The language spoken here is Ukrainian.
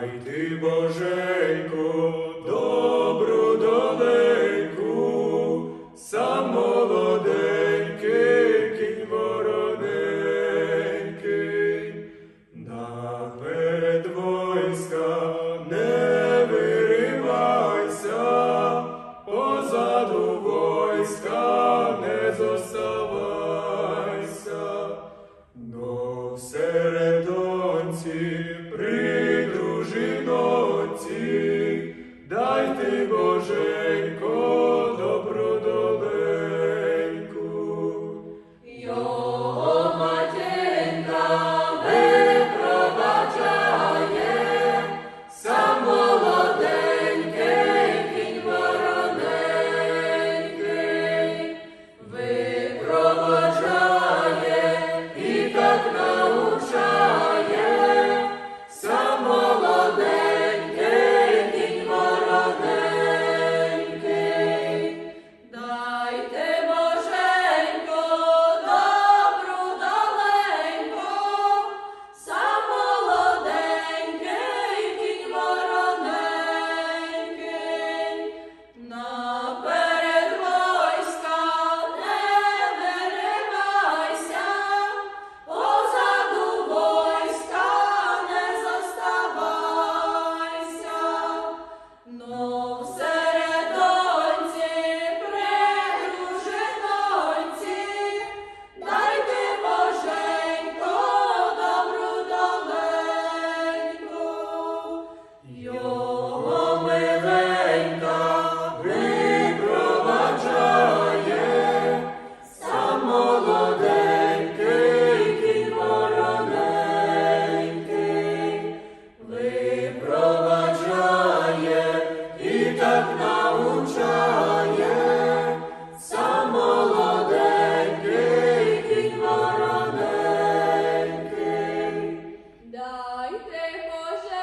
найти Боженьку. They Triple